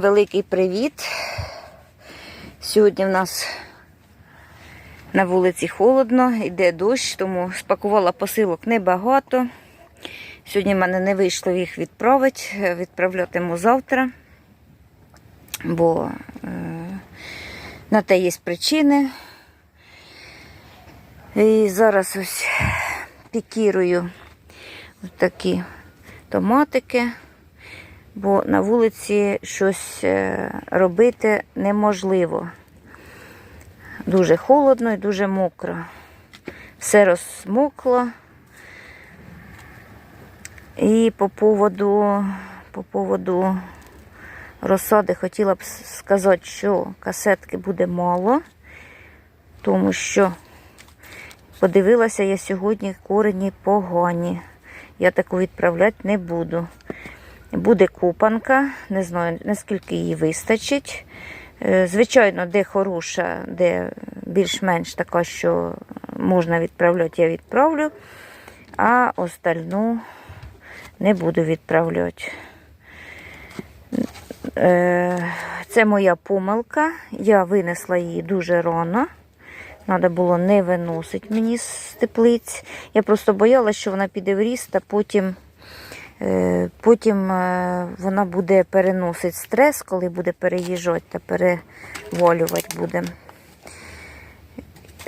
Великий привіт. Сьогодні в нас на вулиці холодно, йде дощ, тому спакувала посилок небагато. Сьогодні в мене не вийшло їх відправити, відправлятиму завтра, бо е, на те є причини. І зараз ось пікірую такі томатики бо на вулиці щось е, робити неможливо. Дуже холодно і дуже мокро. Все розмокло. І по поводу, по поводу розсади хотіла б сказати, що касетки буде мало, тому що подивилася я сьогодні корені погані. Я таку відправляти не буду. Буде купанка, не знаю, наскільки її вистачить. Е, Звичайно, де хороша, де більш-менш така, що можна відправляти, я відправлю, а остальну не буду відправляти. Е, Це моя помилка. Я винесла її дуже рано. Треба було не виносити мені з теплиць. Я просто боялася, що вона піде в ріст, а потім. Е, Потім е, вона буде переносити стрес, коли буде переїжджати та перевалювати буде.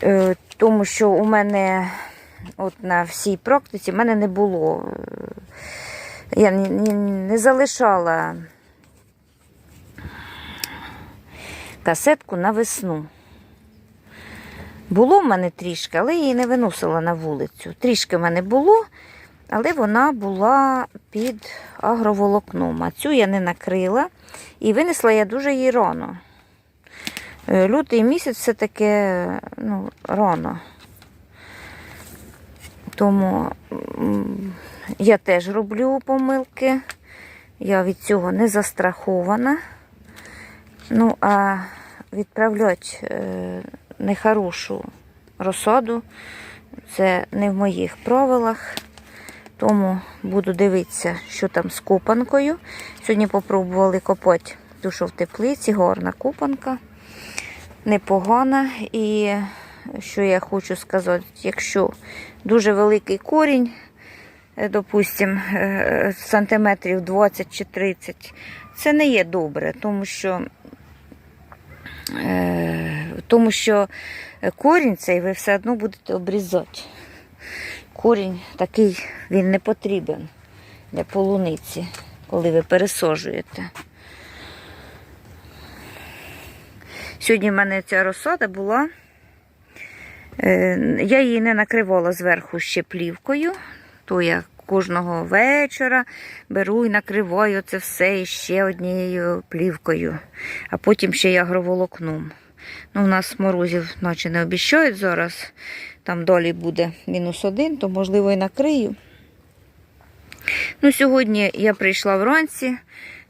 Е, Тому що у мене от на всій практиці в мене не було. Я не, залишала касетку на весну. Було в мене трішки, але її не виносила на вулицю. Трішки в мене було. Але вона була під агроволокном. А цю я не накрила. І винесла я дуже її рано. Е, Лютий місяць все таке ну, рано. Тому я теж роблю помилки. Я від цього не застрахована. Ну, а відправляти е, нехорошу розсаду це не в моїх правилах. Тому буду дивитися, що там з купанкою. Сьогодні попробували копати що в теплиці, гарна купанка, непогана. І що я хочу сказати, якщо дуже великий корінь, е, допустимо, е, сантиметрів 20 чи 30, це не є добре, тому що, е, тому що корінь цей ви все одно будете обрізати корінь такий, він не потрібен для полуниці, коли ви пересаджуєте. Сьогодні в мене ця розсада була. е, Я її не накривала зверху ще плівкою, то я кожного вечора беру і накриваю це все ще однією плівкою, а потім ще й агроволокном. Ну, У нас морозів наче не обіщають зараз. Там далі буде мінус один, то можливо і накрию. Ну, Сьогодні я прийшла вранці,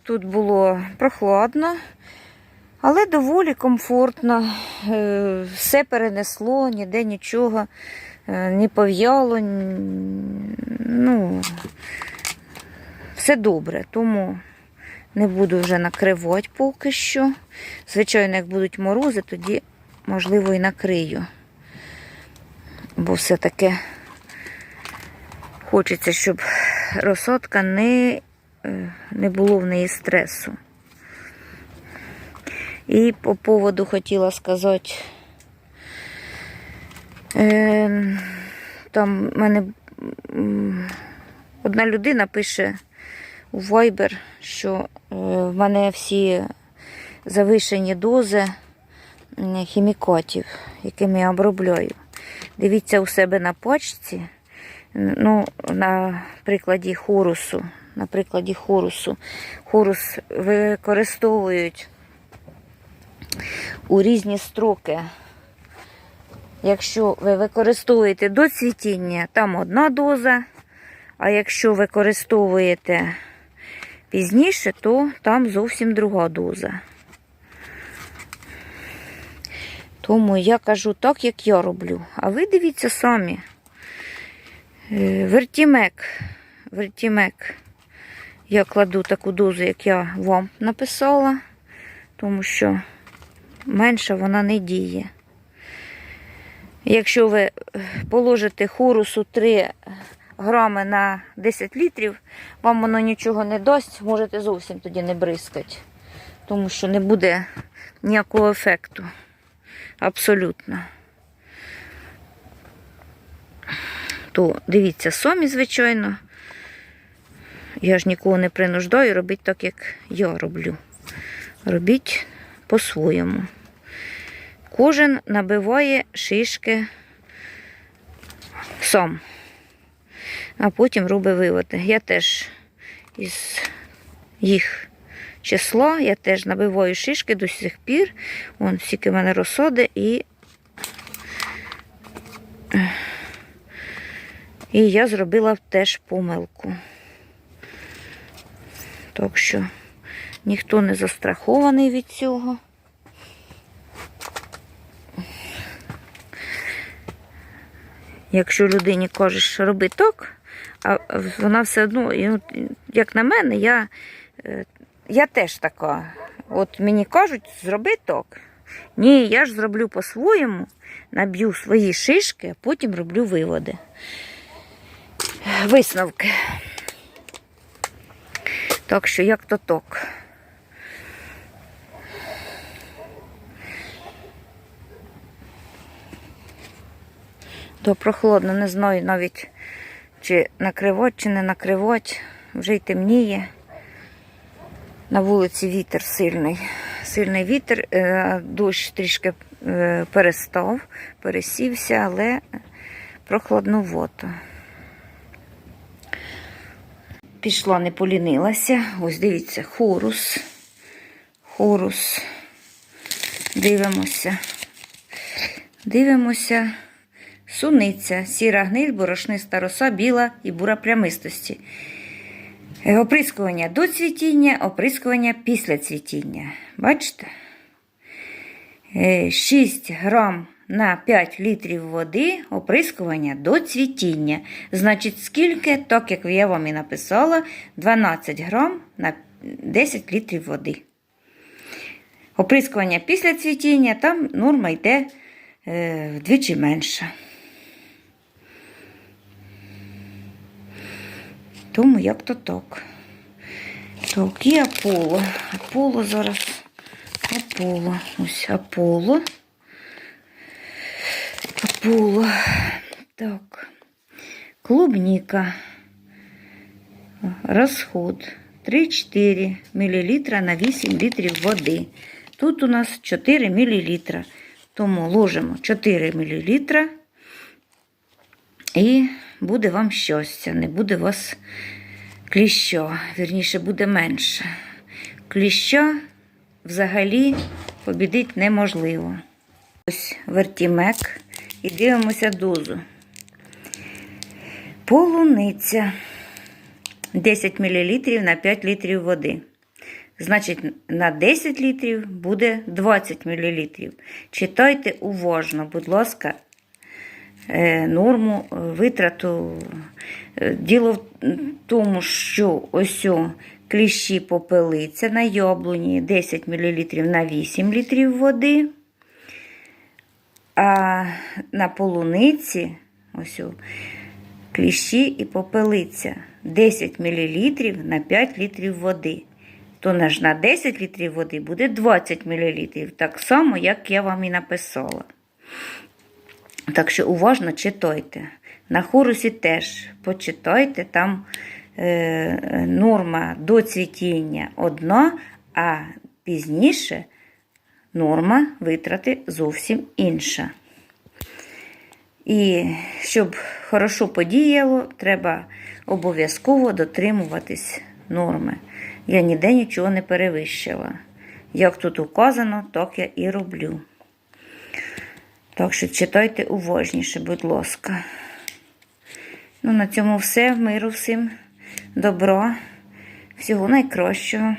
тут було прохладно, але доволі комфортно. Е, Все перенесло, ніде нічого не пов'яло. Ну, все добре, тому не буду вже накривати поки що. Звичайно, як будуть морози, тоді, можливо, і накрию. Бо все-таки хочеться, щоб розсадка не, е, не було в неї стресу. І по поводу хотіла сказати, е, там в мене одна людина пише у Viber, що е, в мене всі завишені дози хімікатів, якими я обробляю. Дивіться у себе на пачці, ну, на прикладі хорусу. На прикладі хорусу. Хорус використовують у різні строки. Якщо ви використовуєте до цвітіння, там одна доза, а якщо використовуєте пізніше, то там зовсім друга доза. Тому я кажу так, як я роблю. А ви дивіться самі. Е, Вертімек. Вертімек. Я кладу таку дозу, як я вам написала. тому що менше вона не діє. Якщо ви е, положите хорусу 3 грами на 10 літрів, вам воно нічого не дасть, можете зовсім тоді не бризкати, тому що не буде ніякого ефекту. Абсолютно. То дивіться, самі, звичайно. Я ж нікого не принуждаю робити так, як я роблю. Робіть по-своєму. Кожен набиває шишки сам, а потім робить виводи. Я теж із їх числа, я теж набиваю шишки до сих пір. Вон стільки в мене розсоди і. І я зробила теж помилку. Так що ніхто не застрахований від цього. Якщо людині кажеш, роби так, а вона все одно, як на мене, я, е, я теж така. От мені кажуть, зроби так. Ні, я ж зроблю по-своєму, наб'ю свої шишки, а потім роблю виводи. Висновки. Так що як то так. То прохолодно, не знаю навіть, чи накривать, чи не накривать. Вже й темніє. На вулиці вітер сильний. Сильний вітер, е, дощ трішки е, перестав, пересівся, але прохладновато. Пішла, не полінилася. Ось дивіться, хорус. Хорус. Дивимося. Дивимося. Суниця, сіра гниль, борошниста роса, біла і бура плямистості. Е, Оприскування до цвітіння, оприскування після цвітіння. Бачите? Е, 6 грам на 5 літрів води оприскування до цвітіння. Значить, скільки, так як я вам і написала, 12 грам на 10 літрів води. Оприскування після цвітіння, там норма йде е, вдвічі менша. Тому як то так. Так, і Аполло. Аполло зараз. Аполло. Ось Аполло. Аполло. Так. Клубника. Розход 3-4 мл на 8 літрів води. Тут у нас 4 мл. Тому ложимо 4 мл. І буде вам щастя, не буде вас кліща, вірніше, буде менше. Кліща взагалі побідити неможливо. Ось вертімек і дивимося дозу. Полуниця 10 мл на 5 літрів води. Значить, на 10 літрів буде 20 мл. Читайте уважно, будь ласка, норму е, витрату. Е, Діло в тому, що ось кліщі попелиця на яблуні 10 мл на 8 літрів води. А на полуниці ось кліщі і попелиця 10 мл на 5 літрів води. То наш на 10 літрів води буде 20 мл. Так само, як я вам і написала. Так що уважно читайте. На хорусі теж почитайте, там е, норма до цвітіння одна, а пізніше норма витрати зовсім інша. І щоб хорошо подіяло, треба обов'язково дотримуватись норми. Я ніде нічого не перевищила. Як тут указано, так я і роблю. Так що читайте уважніше, будь ласка. Ну, на цьому все. Миру всім, добра, всього найкращого.